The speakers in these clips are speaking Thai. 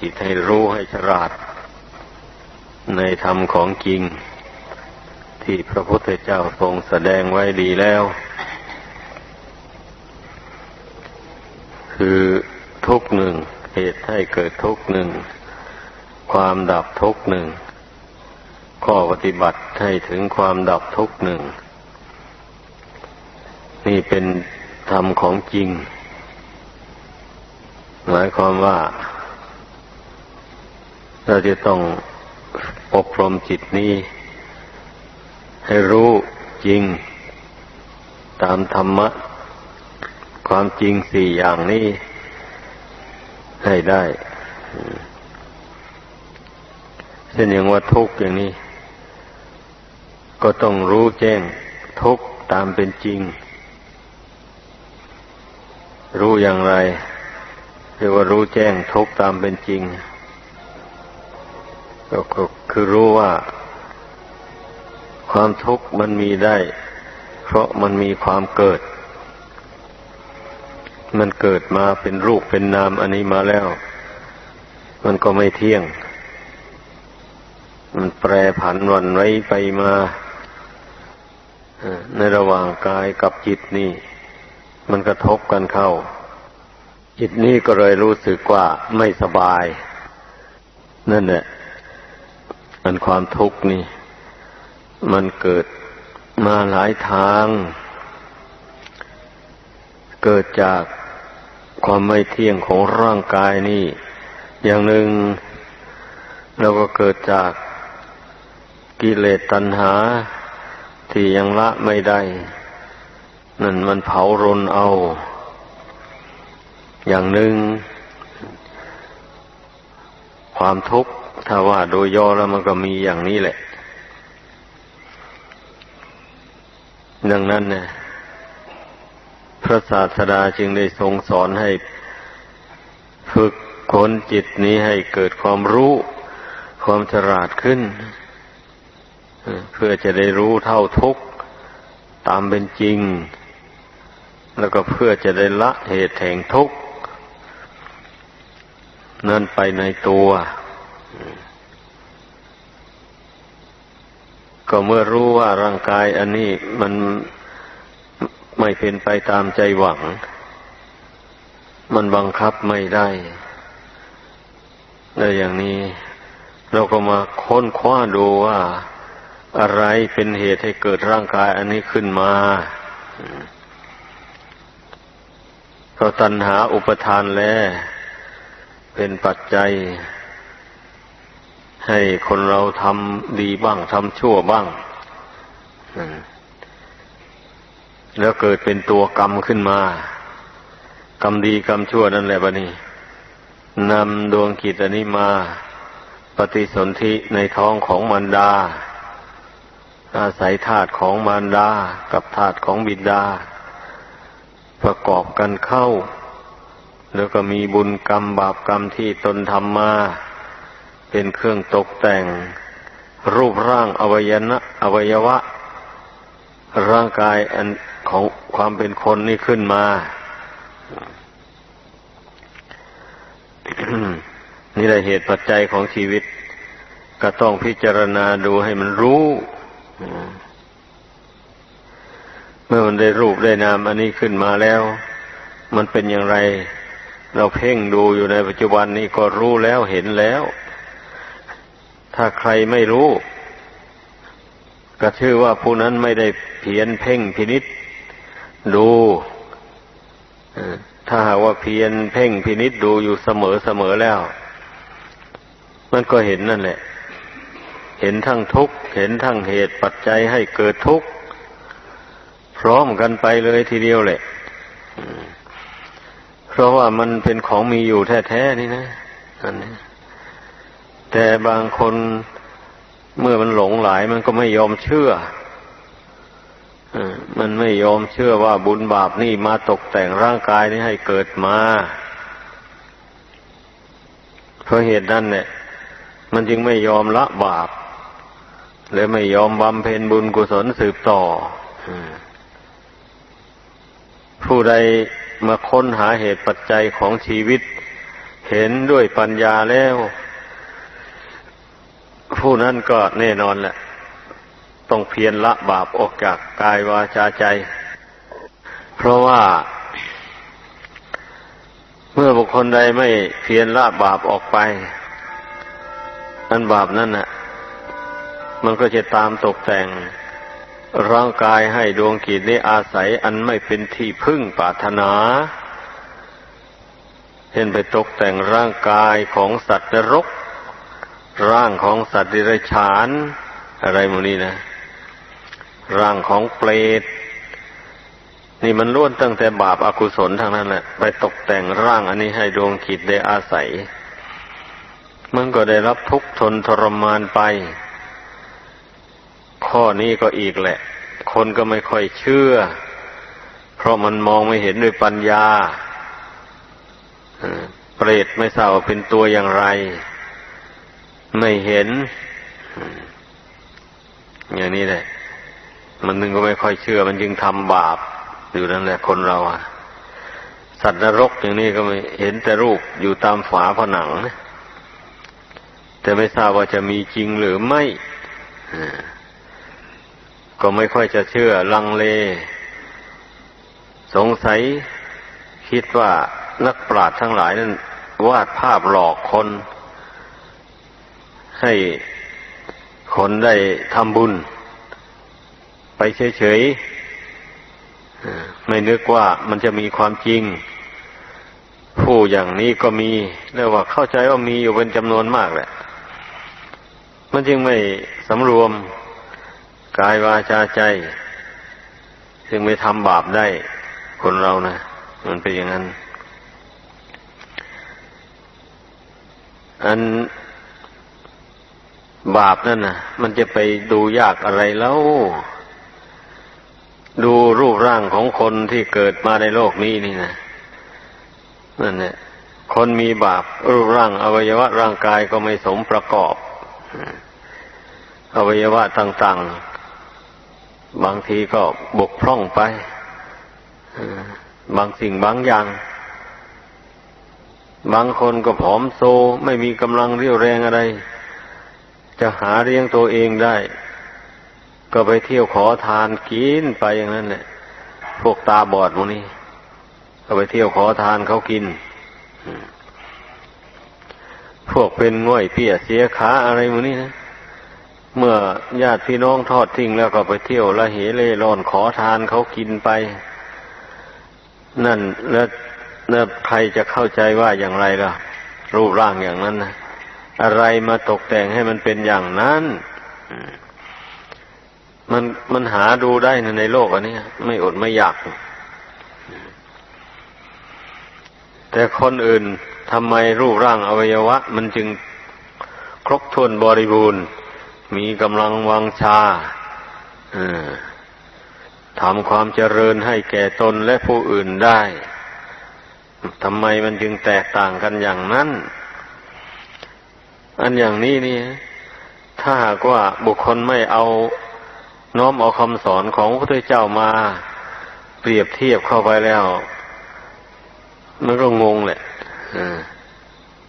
จิตให้รู้ให้ฉลาด ในธรรมของจริง ที่พระพุทธเจ้าทรงแสดงไว้ดีแล้ว คือทุกหนึ่ง เหตุให้เกิดทุกหนึ่ง ความดับทุกหนึ่งข้อปฏิบัติให้ถึงความดับทุกหนึ่ง นี่เป็นธรรมของจริง หมายความว่า เราจะต้องอบรมจิตนี้ ให้รู้จริง ตามธรรมะ ความจริงสี่อย่างนี้ ให้ได้เช่นอย่างว่าทุกข์อย่างนี้ ก็ต้องรู้แจ้งทุกข์ตามเป็นจริง รู้อย่างไรเรียกว่ารู้แจ้งทุกข์ตามเป็นจริง ก็คือรู้ว่า ความทุกข์มันมีได้ เพราะมันมีความเกิด มันเกิดมาเป็นรูปเป็นนามอันนี้มาแล้ว มันก็ไม่เที่ยง มันแปรผันวันไว้ไปมาในระหว่างกายกับจิตนี่ มันกระทบกันเข้า จิตนี้ก็เลยรู้สึกว่าไม่สบาย นั่นแหละ มันความทุกข์นี่ มันเกิดมาหลายทาง เกิดจากความไม่เที่ยงของร่างกายนี่ อย่างหนึ่งเราก็เกิดจากกิเลสตัณหา ที่ยังละไม่ได้ นั่นมันเผารนเอา อย่างหนึ่งความทุกข์ ถ้าว่าโดยย่อแล้วมันก็มีอย่างนี้แหละ ดังนั้นเนี่ยพระศาสดาจึงได้ทรงสอนให้ฝึกขนจิตนี้ให้เกิดความรู้ ความฉลาดขึ้น เพื่อจะได้รู้เท่าทุกข์ตามเป็นจริง แล้วก็เพื่อจะได้ละเหตุแห่งทุกข์นั่นไปในตัว ก็เมื่อรู้ว่าร่างกายอันนี้มันไม่เป็นไปตามใจหวัง มันบังคับไม่ได้แล้วอย่างนี้ เราก็มาค้นคว้าดูว่า อะไรเป็นเหตุให้เกิดร่างกายอันนี้ขึ้นมาเพราตัณหาอุปทานแล้วเป็นปัจจัย ให้คนเราทำดีบ้างทำชั่วบ้าง แล้วเกิดเป็นตัวกรรมขึ้นมา กรรมดีกรรมชั่วนั่นแหละบะนี่นำดวงกิจอันนี้มา ปฏิสนธิในท้องของมารดา อาศัยธาตุของมารดา กับธาตุของบิดา ประกอบกันเข้า แล้วก็มีบุญกรรมบาปกรรมที่ตนทำมา เป็นเครื่องตกแต่งรูปร่างอวัยนะอวัยวะ ร่างกายอันของความเป็นคนนี่ขึ้นมา นี่แหละเหตุปัจจัยของชีวิต ก็ต้องพิจารณาดูให้มันรู้ เมื่อมันได้รูปได้นามอันนี้ขึ้นมาแล้ว มันเป็นอย่างไร เราเพ่งดูอยู่ในปัจจุบันนี้ก็รู้แล้วเห็นแล้ว ถ้าใครไม่รู้ ก็ชื่อว่าผู้นั้นไม่ได้เพียนเพ่งพินิษดูถ้าหากว่าเพียนเพ่งพินิษดูอยู่เสมอเสมอแล้ว มันก็เห็นนั่นแหละ เห็นทั้งทุกข์ เห็นทั้งเหตุปัจจัยให้เกิดทุกข์ พร้อมกันไปเลยทีเดียวแหละเพราะว่ามันเป็นของมีอยู่แท้ๆนี่นะอันนี้ แต่บางคนเมื่อมันหลงหลายมันก็ไม่ยอมเชื่อมันไม่ยอมเชื่อว่าบุญบาปนี่มาตกแต่งร่างกายนี้ให้เกิดมา เพราะเหตุนั้นเนี่ย มันจึงไม่ยอมละบาป และไม่ยอมบำเพ็ญบุญกุศลสืบต่อ ผู้ใดมาค้นหาเหตุปัจจัยของชีวิต เห็นด้วยปัญญาแล้ว ผู้นั้นก็แน่นอนแหละ ต้องเพียรละบาปออกจากกายวาจาใจ เพราะว่า เมื่อบุคคลใดไม่เพียรละบาปออกไป อันบาปนั่นน่ะ มันก็จะตามตกแต่งร่างกายให้ดวงกิจนี้อาศัยอันไม่เป็นที่พึ่งปรารถนา เห็นไปตกแต่งร่างกายของสัตว์นรก ร่างของสัตว์ดิเรกชาน อะไรหมูนี้นะ ร่างของเปรตนี่มันล้วนตั้งแต่บาปอากุศลทางนั้นแหละไปตกแต่งร่างอันนี้ให้ดวงกิจได้อาศัย มันก็ได้รับทุกข์ทนทรมานไป ข้อนี้ก็อีกแหละ คนก็ไม่ค่อยเชื่อ เพราะมันมองไม่เห็นด้วยปัญญาเปรตไม่ทราบเป็นตัวอย่างไร ไม่เห็น อย่างนี้แหละ มันนึงก็ไม่ค่อยเชื่อ มันจึงทำบาป อยู่นั่นแหละคนเราอะสัตว์นรกอย่างนี้ก็ไม่เห็นแต่รูปอยู่ตามฝาผนัง แต่ไม่ทราบว่าจะมีจริงหรือไม่ก็ไม่ค่อยจะเชื่อลังเล สงสัยคิดว่านักปราชญ์ทั้งหลายนั้นวาดภาพหลอกคน ให้คนได้ทำบุญ ไปเฉยๆไม่นึกว่ามันจะมีความจริง ผู้อย่างนี้ก็มีเรียกว่าเข้าใจว่ามีอยู่เป็นจำนวนมากแหละ มันจึงไม่สำรวมกายวาจาใจ จึงไม่ทำบาปได้คนเรานะมันเป็นอย่างนั้น อัน บาปนั่นนะมันจะไปดูยากอะไรแล้ว ดูรูปร่างของคนที่เกิดมาในโลกนี้นี่นะนั่นแหละคนมีบาปรูปร่างอวัยวะร่างกายก็ไม่สมประกอบ อวัยวะต่างๆ บางทีก็บกพร่องไปบางสิ่งบางอย่าง บางคนก็ผอมโซไม่มีกำลังเรี่ยวแรงอะไร จะหาเลี้ยงตัวเองได้ ก็ไปเที่ยวขอทานกินไปอย่างนั้นแหละพวกตาบอดพวกนี้ก็ไปเที่ยวขอทานเขากินพวกเป็นง่อยเปียเสียขาอะไรพวกนี้นะ เมื่อญาติพี่น้องทอดทิ้งแล้วก็ไปเที่ยวละเหเล่ร่อนขอทานเขากินไป นั่นแล้วแล้วใครจะเข้าใจว่าอย่างไรล่ะ รูปร่างอย่างนั้นนะ อะไรมาตกแต่งให้มันเป็นอย่างนั้นมันมันหาดูได้นะในโลกอันนี้ไม่อดไม่อยาก แต่คนอื่นทำไมรูปร่างอวัยวะ มันจึงครบถ้วนบริบูรณ์ มีกำลังวังชาทำความเจริญให้แก่ตนและผู้อื่นได้ทำไมมันจึงแตกต่างกันอย่างนั้น อันอย่างนี้นี่ถ้าหากว่าบุคคลไม่เอาน้อมเอาคำสอนของพระพุทธเจ้ามา เปรียบเทียบเข้าไปแล้ว มันก็งงแหละ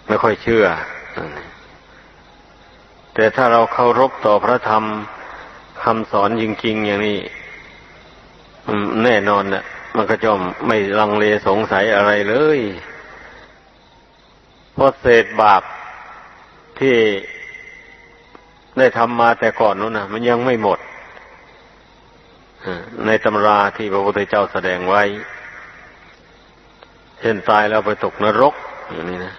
ไม่ค่อยเชื่อ แต่ถ้าเราเคารพต่อพระธรรมคำสอนจริง ๆ อย่างนี้แน่นอนน่ะมันก็จะไม่ลังเลสงสัยอะไรเลยเพราะเศษบาป ที่ได้ทำมาแต่ก่อนนู้นนะมันยังไม่หมดในตำราที่พระพุทธเจ้าแสดงไว้ เช่นตายแล้วไปตกนรกอย่างนี้นะ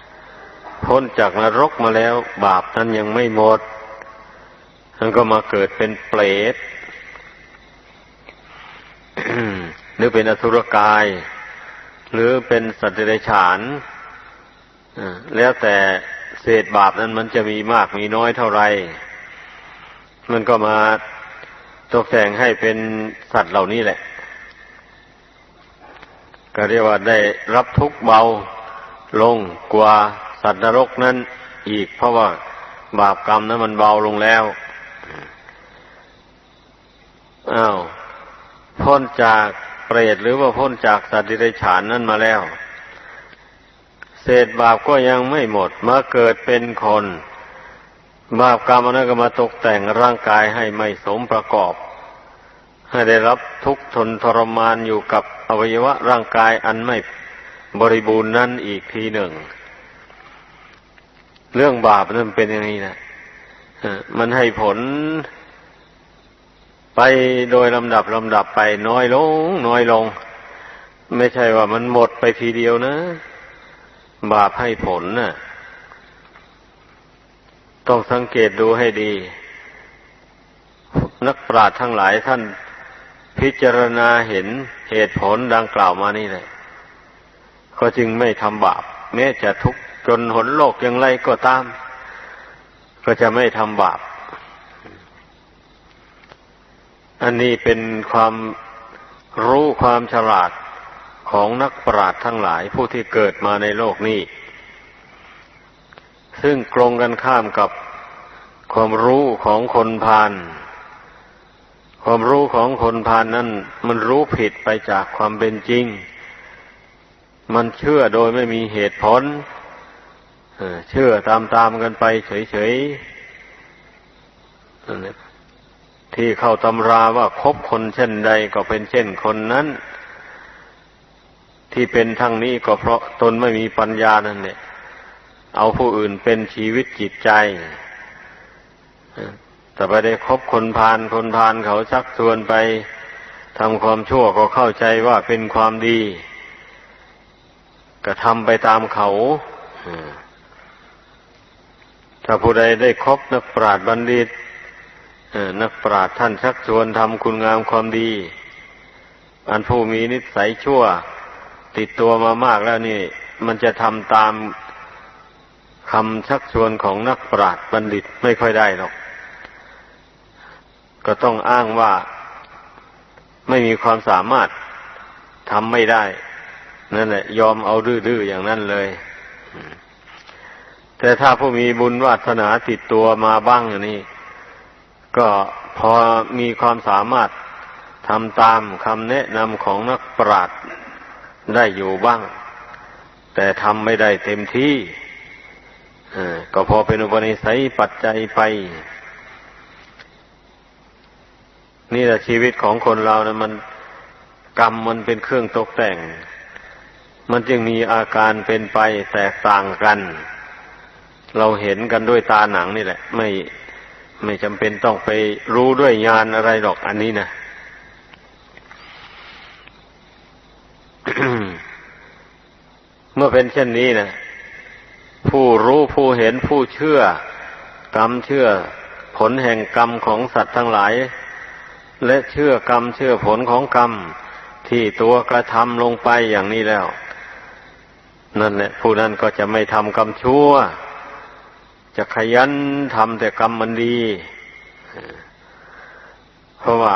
พ้นจากนรกมาแล้ว บาปนั้นยังไม่หมดมันก็มาเกิดเป็นเปรตหรือเป็นอสุรกาย หรือเป็นสัตว์เดรัจฉานแล้วแต่ เศษบาปนั้นมันจะมีมากมีน้อยเท่าไร มันก็มาตกแต่งให้เป็นสัตว์เหล่านี้แหละ ก็เรียกว่าได้รับทุกเบาลงกว่าสัตว์นรกนั้นอีก เพราะว่าบาปกรรมนั้นมันเบาลงแล้ว อ้าว พ้นจากเปรตหรือว่าพ้นจากสัตว์ดิเรกชันนั้นมาแล้ว เศษบาปก็ยังไม่หมดมาเกิดเป็นคน บาปกรรมอันนั้นก็มาตกแต่งร่างกายให้ไม่สมประกอบ ให้ได้รับทุกข์ทนทรมานอยู่กับอวัยวะร่างกายอันไม่บริบูรณ์นั่นอีกทีหนึ่ง เรื่องบาปนั่นเป็นอย่างนี้นะมันให้ผลไปโดยลำดับลำดับไปน้อยลง น้อยลง ไม่ใช่ว่ามันหมดไปทีเดียวนะ บาปให้ผลนะ่ะ ต้องสังเกตดูให้ดี นักปราชญ์ทั้งหลายท่านพิจารณาเห็นเหตุผลดังกล่าวมานี่แหละก็จึงไม่ทำบาป แม้จะทุกข์จนหนโลกอย่างไรก็ตาม ก็จะไม่ทำบาป อันนี้เป็นความรู้ความฉลาด ของนักปราชญ์ทั้งหลายผู้ที่เกิดมาในโลกนี้ ซึ่งตรงกันข้ามกับความรู้ของคนพาลความรู้ของคนพาลนนั้น มันรู้ผิดไปจากความเป็นจริง มันเชื่อโดยไม่มีเหตุผลเชื่อตามๆกันไปเฉยๆที่เข้าตำราว่าคบคนเช่นใดก็เป็นเช่นคนนั้น ที่เป็นทั้งนี้ก็เพราะตนไม่มีปัญญานั่นแหละเอาผู้อื่นเป็นชีวิตจิตใจ แต่ไปได้คบคนพาลคนพาลเขาชักชวนไปทำความชั่วก็เข้าใจว่าเป็นความดี ก็ทำไปตามเขาถ้าผู้ใดได้คบนักปราชญ์บัณฑิตนักปราชญ์ท่านชักชวนทำคุณงามความดี อันผู้มีนิสัยชั่ว ติดตัวมามากแล้วนี่ มันจะทำตามคำชักชวนของนักปราชญ์บัณฑิตไม่ค่อยได้หรอก ก็ต้องอ้างว่าไม่มีความสามารถทำไม่ได้ นั่นแหละ ยอมเอาดื้อๆอย่างนั้นเลย แต่ถ้าผู้มีบุญวาสนาติดตัวมาบ้างนี้ก็พอมีความสามารถทำตามคำแนะนำของนักปราชญ์ ได้อยู่บ้าง แต่ทำไม่ได้เต็มที่ก็พอเป็นอุปนิสัยปัจจัยไป นี่แหละชีวิตของคนเรานะมันกรรมมันเป็นเครื่องตกแต่ง มันจึงมีอาการเป็นไปแตกต่างกัน เราเห็นกันด้วยตาหนังนี่แหละ ไม่ไม่จำเป็นต้องไปรู้ด้วยญาณอะไรหรอกอันนี้นะ มื่อเป็นเช่นนี้นะผู้รู้ผู้เห็นผู้เชื่อกรรมเชื่อผลแห่งกรรมของสัตว์ทั้งหลาย และเชื่อกรรมเชื่อผลของกรรมที่ตัวกระทำลงไปอย่างนี้แล้ว นั่นแหละผู้นั้นก็จะไม่ทำกรรมชั่ว จะขยันทำแต่กรรมมันดี เพราะว่า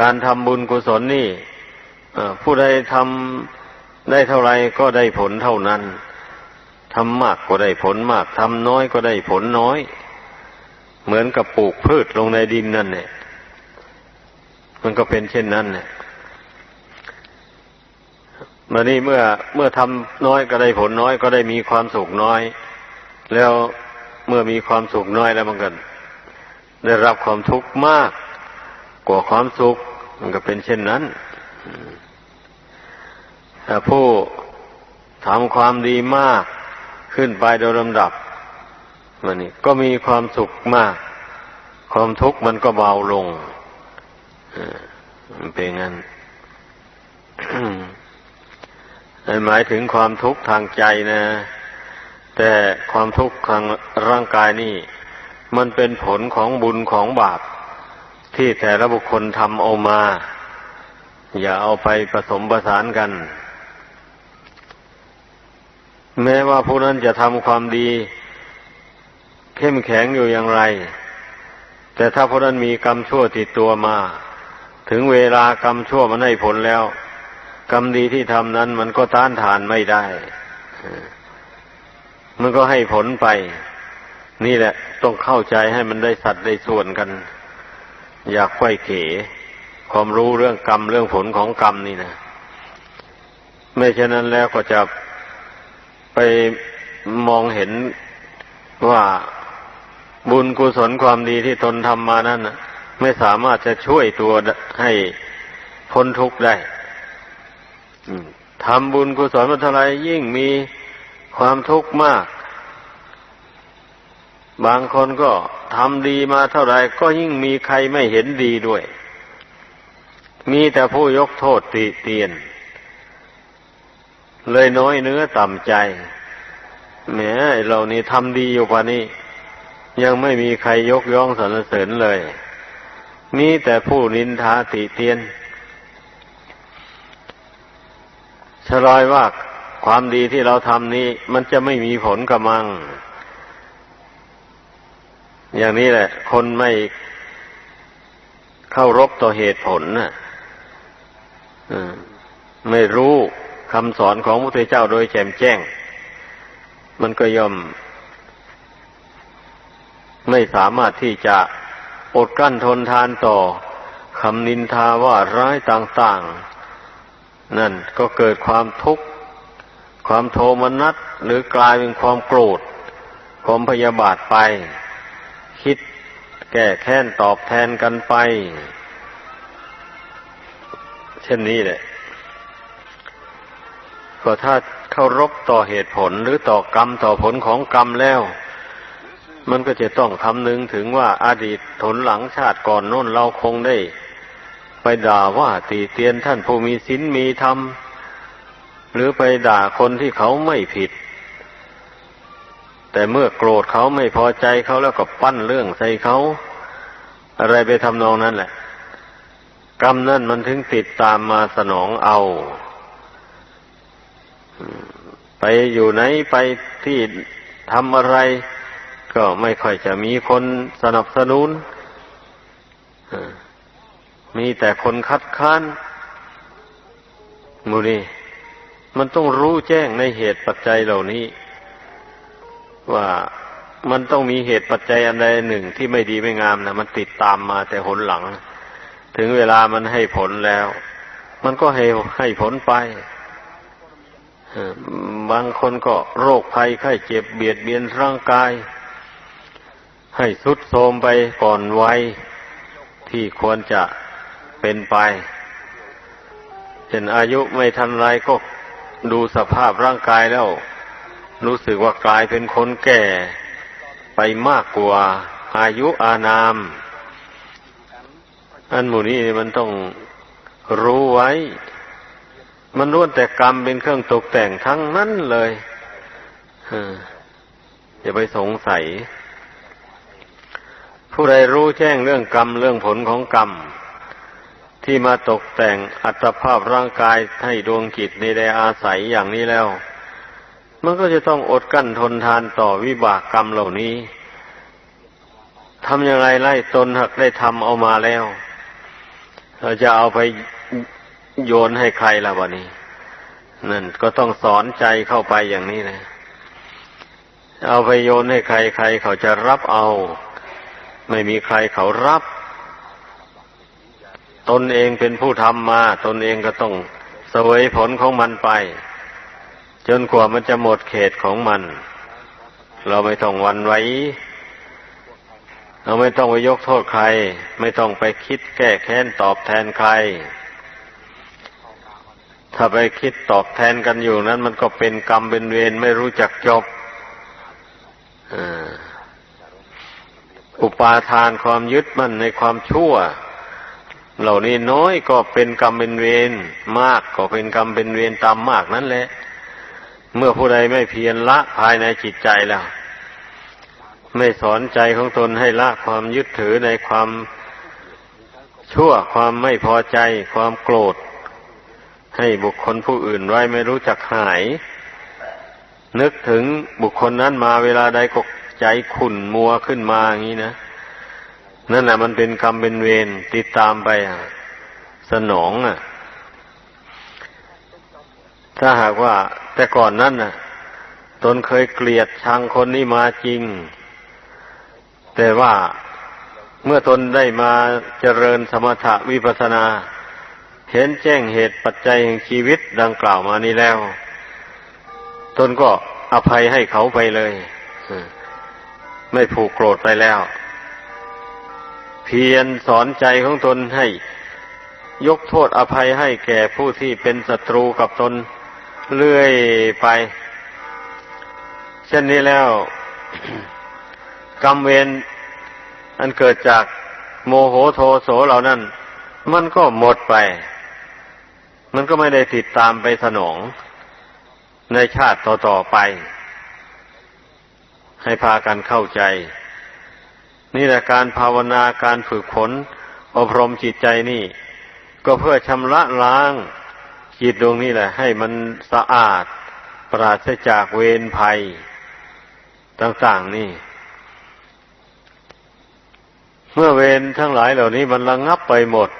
การทำบุญกุศลนี่ผู้ใดทำ ได้เท่าไรก็ได้ผลเท่านั้นทำมากก็ได้ผลมากทำน้อยก็ได้ผลน้อย เหมือนกับปลูกพืชลงในดินนั่นเนี่ยมันก็เป็นเช่นนั้นเนี่ยมานี่เมื่อเมื่อทำน้อยก็ได้ผลน้อยก็ได้มีความสุขน้อย แล้วเมื่อมีความสุขน้อยแล้วมันก็ได้รับความทุกข์มาก กว่าความสุข มันก็เป็นเช่นนั้น ผู้ทำความดีมากขึ้นไปโดยลำดับมันนี่ก็มีความสุขมาก ความทุกข์มันก็เบาลงมันเป็นงั้นหมายถึงความทุกข์ทางใจนะ แต่ความทุกข์ทางร่างกายนี่ มันเป็นผลของบุญของบาป ที่แต่ละบุคคลทำเอามา อย่าเอาไปผสมประสานกัน แม้ว่าผู้นั้นจะทำความดี เข้มแข็งอยู่อย่างไร แต่ถ้าผู้นั้นมีกรรมชั่วติดตัวมา ถึงเวลากรรมชั่วมันให้ผลแล้ว กรรมดีที่ทำนั้นมันก็ต้านทานไม่ได้ มันก็ให้ผลไป นี่แหละ ต้องเข้าใจให้มันได้สัดได้ส่วนกัน อยากไข้เขความรู้เรื่องกรรมเรื่องผลของกรรมนี่นะไม่เช่นนั้นแล้วก็จะ ไปมองเห็นว่าบุญกุศลความดีที่ตนทำมานั้นไม่สามารถจะช่วยตัวให้พ้นทุกข์ได้ทำบุญกุศลมาเท่าไรยิ่งมีความทุกข์มาก บางคนก็ทำดีมาเท่าไรก็ยิ่งมีใครไม่เห็นดีด้วย มีแต่ผู้ยกโทษติเตียน เลยน้อยเนื้อต่ำใจแหมไอ้เรานี่ทำดีอยู่ป่านี้ ยังไม่มีใครยกย่องสรรเสริญเลย มีแต่ผู้นินทาติเตียนชลอยว่าความดีที่เราทำนี้มันจะไม่มีผลกระมัง อย่างนี้แหละ คนไม่เข้ารบต่อเหตุผลน่ะไม่รู้ คำสอนของพระพุทธเจ้าโดยแจ่มแจ้ง มันก็ย่อม ไม่สามารถที่จะอดกั้นทนทานต่อคำนินทาว่าร้ายต่างๆ นั่นก็เกิดความทุกข์ ความโทมนัสหรือกลายเป็นความโกรธความพยาบาทไป คิดแก้แค้นตอบแทนกันไป เช่นนี้แหละ ก็ถ้าเคารพต่อเหตุผลหรือต่อกรรมต่อผลของกรรมแล้ว มันก็จะต้องคำนึงถึงว่าอาดีตผลหลังชาติก่อนโน้นเราคงได้ ไปด่าว่าตีเตียนท่านผู้มีศีลมีธรรมหรือไปด่าคนที่เขาไม่ผิด แต่เมื่อโกรธเขาไม่พอใจเขาแล้วก็ปั้นเรื่องใส่เขาอะไรไปทำนองนั้นแหละ กรรมนั่นมันถึงติดตามมาสนองเอา ไปอยู่ไหนไปที่ทำอะไร ก็ไม่ค่อยจะมีคนสนับสนุนมีแต่คนคัดค้านมูนี่มันต้องรู้แจ้งในเหตุปัจจัยเหล่านี้ ว่ามันต้องมีเหตุปัจจัยอันใดหนึ่งที่ไม่ดีไม่งามนะมันติดตามมาแต่หนหลัง ถึงเวลามันให้ผลแล้ว มันก็ให้ให้ผลไป บางคนก็โรคภัยไข้เจ็บเบียดเบียนร่างกาย ให้สุดโทรมไปก่อนวัยที่ควรจะเป็นไปเช่นอายุไม่ทันไรก็ดูสภาพร่างกายแล้ว รู้สึกว่ากลายเป็นคนแก่ไปมากกว่าอายุอานาม อันหมู่นี้มันต้องรู้ไว้ มันล้วนแต่กรรมเป็นเครื่องตกแต่งทั้งนั้นเลยเอออย่าไปสงสัย ผู้ใดรู้แจ้งเรื่องกรรมเรื่องผลของกรรม ที่มาตกแต่งอัตภาพร่างกายให้ดวงกิจในได้อาศัยอย่างนี้แล้ว มันก็จะต้องอดกั้นทนทานต่อวิบากกรรมเหล่านี้ทำอย่างไรไล่ตนหักได้ทำเอามาแล้ว เราจะเอาไป โยนให้ใครล่ะวะนี้ นั่นก็ต้องสอนใจเข้าไปอย่างนี้นะเอาไปโยนให้ใครใครเขาจะรับเอา ไม่มีใครเขารับ ตนเองเป็นผู้ทำมา ตนเองก็ต้องเสวยผลของมันไป จนกว่ามันจะหมดเขตของมัน เราไม่ต้องวันไหวเราไม่ต้องไปยกโทษใคร ไม่ต้องไปคิดแก้แค้นตอบแทนใคร ถ้าไปคิดตอบแทนกันอยู่นั้น มันก็เป็นกรรมเป็นเวรไม่รู้จักจบอุปาทานความยึดมั่นในความชั่ว เหล่านี้น้อยก็เป็นกรรมเป็นเวรมากก็เป็นกรรมเป็นเวรตามมากนั่นแหละ เมื่อผู้ใดไม่เพียรละภายในจิตใจแล้ว ไม่สอนใจของตนให้ละความยึดถือในความชั่วความไม่พอใจ ความโกรธ ให้บุคคลผู้อื่นไว้ไม่รู้จักหาย นึกถึงบุคคลนั้นมาเวลาใดก็ใจขุ่นมัวขึ้นมาอย่างนี้นะนั่นแหละมันเป็นกรรมเป็นเวรติดตามไปสนองอะ ถ้าหากว่า แต่ก่อนนั้นน่ะ ตนเคยเกลียดชังคนนี้มาจริง แต่ว่าเมื่อตนได้มาเจริญสมถะวิปัสสนา เห็นแจ้งเหตุปัจจัยแห่งชีวิตดังกล่าวมานี้แล้ว ตนก็อภัยให้เขาไปเลยไม่ผูกโกรธไปแล้ว เพียรสอนใจของตนให้ ยกโทษอภัยให้แก่ผู้ที่เป็นศัตรูกับตนเรื่อยไป เช่นนี้แล้ว กรรมเวรอันเกิดจากโมโหโทโสเหล่านั้น มันก็หมดไป มันก็ไม่ได้ติดตามไปสนองในชาติต่อๆไป ให้พากันเข้าใจ นี่แหละการภาวนาการฝึกฝนอบรมจิตใจนี่ ก็เพื่อชำระล้างจิตดวงนี้แหละ ให้มันสะอาด ปราศจากเวรภัย ต่างๆนี่ เมื่อเวรทั้งหลายเหล่านี้มันระงงับไปหมด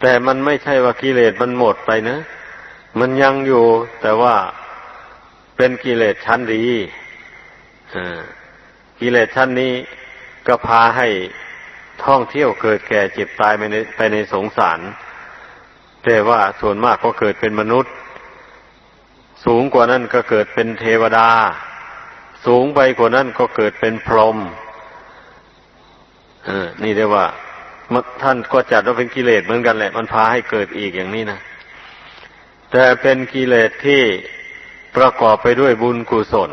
แต่มันไม่ใช่ว่ากิเลสมันหมดไปนะ มันยังอยู่ แต่ว่าเป็นกิเลสชั้นดีกิเลสชั้นนี้ก็พาให้ท่องเที่ยวเกิดแก่เจ็บตายไปในไปในสงสาร แต่ว่าส่วนมากก็เกิดเป็นมนุษย์ สูงกว่านั้นก็เกิดเป็นเทวดา สูงไปกว่านั้นก็เกิดเป็นพรหมนี่เรียกว่า ท่านก็จัดว่าเป็นกิเลสเหมือนกันแหละ มันพาให้เกิดอีกอย่างนี้นะแต่เป็นกิเลสที่ประกอบไปด้วยบุญกุศล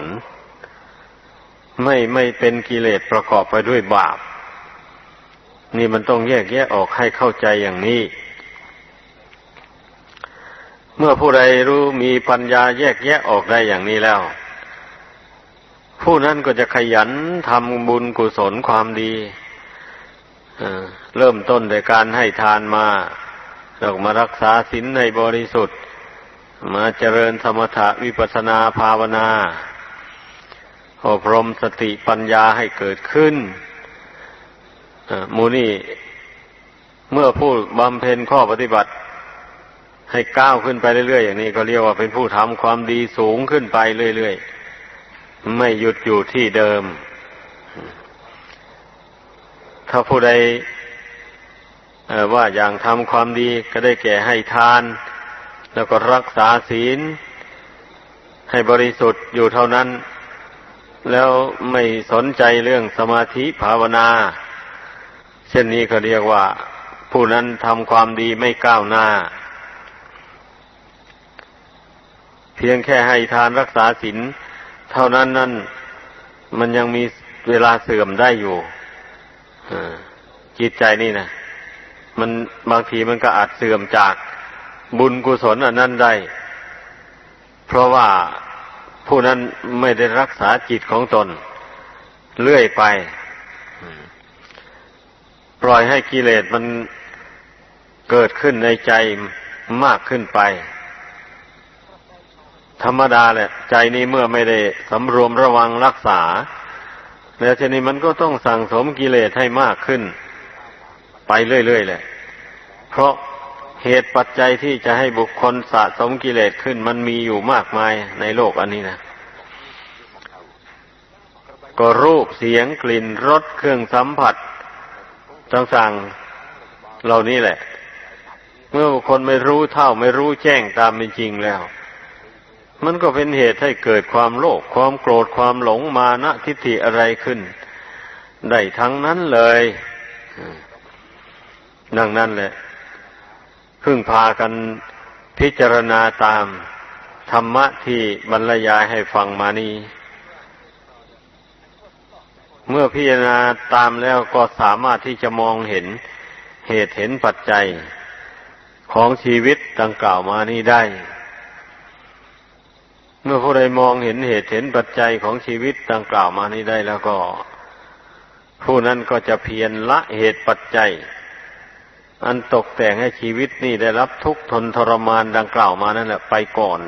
ไม่ไม่เป็นกิเลสประกอบไปด้วยบาป นี่มันต้องแยกแยะออกให้เข้าใจอย่างนี้ เมื่อผู้ใดรู้มีปัญญาแยกแยะออกได้อย่างนี้แล้ว ผู้นั้นก็จะขยันทำบุญกุศลความดี เริ่มต้นโดยการให้ทานมาแล้วมารักษาศีลในบริสุทธิ์ มาเจริญสมถะวิปัสนาภาวนา อบรมสติปัญญาให้เกิดขึ้นมูนี่เมื่อผู้บำเพ็ญข้อปฏิบัติ ให้ก้าวขึ้นไปเรื่อยๆอย่างนี้ก็เรียกว่าเป็นผู้ทำความดีสูงขึ้นไปเรื่อยๆไม่หยุดอยู่ที่เดิม ถ้าผู้ใด ว่าอย่างทำความดีก็ได้แก่ให้ทาน แล้วก็รักษาศีล ให้บริสุทธิ์อยู่เท่านั้น แล้วไม่สนใจเรื่องสมาธิภาวนา เช่นนี้ก็เรียกว่า ผู้นั้นทำความดีไม่ก้าวหน้า เพียงแค่ให้ทานรักษาศีลเท่านั้นนั่นมันยังมีเวลาเสื่อมได้อยู่จิตใจนี่นะ มันบางทีมันก็อาจเสื่อมจากบุญกุศลอันนั้นได้ เพราะว่าผู้นั้นไม่ได้รักษาจิตของตน เลื่อยไป ปล่อยให้กิเลสมันเกิดขึ้นในใจมากขึ้นไป ธรรมดาแหละ ใจนี้เมื่อไม่ได้สำรวมระวังรักษา แล้วทีนี้มันก็ต้องสั่งสมกิเลสให้มากขึ้น ไปเรื่อยๆแหละเพราะเหตุปัจจัยที่จะให้บุคคลสะสมกิเลสขึ้น มันมีอยู่มากมายในโลกอันนี้นะก็รูปเสียงกลิ่นรสเครื่องสัมผัสต่างๆเหล่านี้แหละ เมื่อบุคคลไม่รู้เท่าไม่รู้แจ้งตามเป็นจริงแล้ว มันก็เป็นเหตุให้เกิดความโลภความโกรธความหลงมานะทิฏฐิอะไรขึ้น ได้ทั้งนั้นเลย ดังนั้นแหละ พึ่งพากันพิจารณาตามธรรมะที่บรรยายให้ฟังมานี้เมื่อพิจารณาตามแล้วก็สามารถที่จะมองเห็นเหตุเห็นปัจจัยของชีวิตดังกล่าวมานี้ได้ เมื่อผู้ใดมองเห็นเหตุเห็นปัจจัยของชีวิตดังกล่าวมานี้ได้แล้วก็ ผู้นั้นก็จะเพียรละเหตุปัจจัย อันตกแต่งให้ชีวิตนี่ได้รับทุกข์ทนทรมานดังกล่าวมานั่นแหละไปก่อน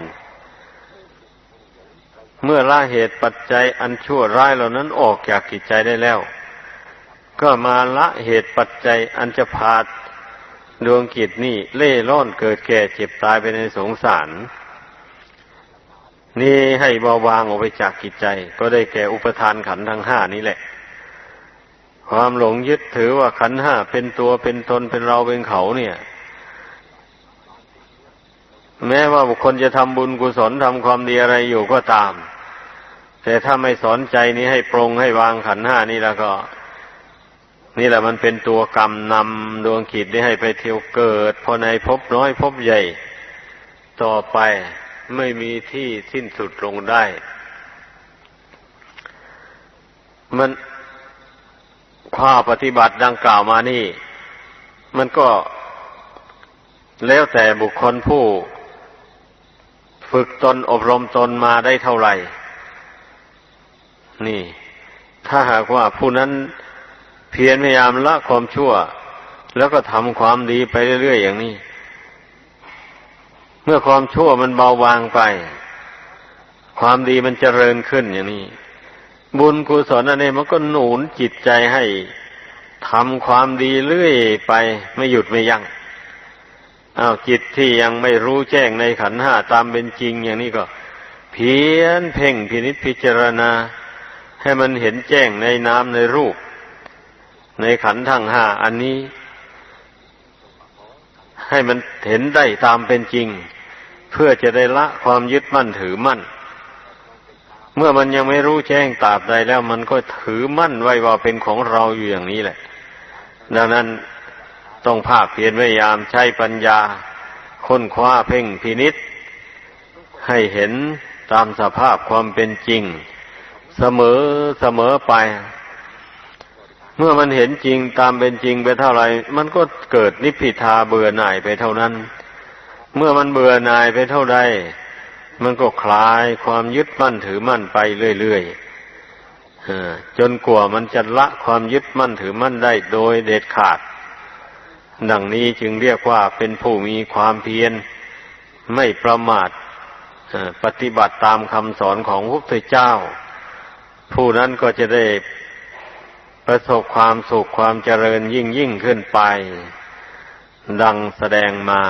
เมื่อละเหตุปัจจัยอันชั่วร้ายเหล่านั้นออกจากกิจใจได้แล้ว ก็มาละเหตุปัจจัยอันจะพาดวงกิจนี่เล่ร่อนเกิดแก่เจ็บตายไปในสงสาร นี่ให้เบาบางออกไปจากกิจใจ ก็ได้แก่อุปทานขันทั้งห้านี้แหละ ความหลงยึดถือว่าขันห้าเป็นตัวเป็นตนเป็นเราเป็นเขาเนี่ย แม้ว่าบุคคลจะทำบุญกุศลทำความดีอะไรอยู่ก็ตาม แต่ถ้าไม่สอนใจนี้ให้ปรงให้วางขันห้านี่แล้วก็ นี่แหละมันเป็นตัวกรรมนำดวงขีดนี้ให้ไปเที่ยวเกิดพอในภพน้อยภพใหญ่ ต่อไปไม่มีที่สิ้นสุดลงได้ มัน ข้อปฏิบัติดังกล่าวมานี่ มันก็แล้วแต่บุคคลผู้ ฝึกตนอบรมตนมาได้เท่าไหร่ นี่ ถ้าหากว่าผู้นั้นเพียรพยายามละความชั่ว แล้วก็ทำความดีไปเรื่อยๆอย่างนี้ เมื่อความชั่วมันเบาบางไป ความดีมันเจริญขึ้นอย่างนี้ บุญกุศลอันนี้มันก็หนุนจิตใจให้ทำความดีเรื่อยไปไม่หยุดไม่ยัง้งอ้าวจิตที่ยังไม่รู้แจ้งในขันห้าตามเป็นจริงอย่างนี้ก็ เพียนเพ่งพินิจพิจารณา ให้มันเห็นแจ้งในนามในรูป ในขันทั้งห้าอันนี้ ให้มันเห็นได้ตามเป็นจริง เพื่อจะได้ละความยึดมั่นถือมั่น เมื่อมันยังไม่รู้แจ้งตราบใดแล้ว มันก็ถือมั่นไว้ว่าเป็นของเราอยู่อย่างนี้แหละ ดังนั้นต้องภาคเพียรพยายามใช้ปัญญา ค้นคว้าเพ่งพินิษให้เห็นตามสภาพความเป็นจริง เสมอเสมอไป เมื่อมันเห็นจริงตามเป็นจริงไปเท่าไหร่มันก็เกิดนิพพิทาเบื่อหน่ายไปเท่านั้น เมื่อมันเบื่อหน่ายไปเท่าใด มันก็คลายความยึดมั่นถือมั่นไปเรื่อยๆจนกว่ามันจะละความยึดมั่นถือมั่นได้โดยเด็ดขาด ดังนี้จึงเรียกว่าเป็นผู้มีความเพียรไม่ประมาทปฏิบัติตามคำสอนของพระพุทธเจ้า ผู้นั้นก็จะได้ประสบความสุขความเจริญยิ่งยิ่งขึ้นไป ดังแสดงมา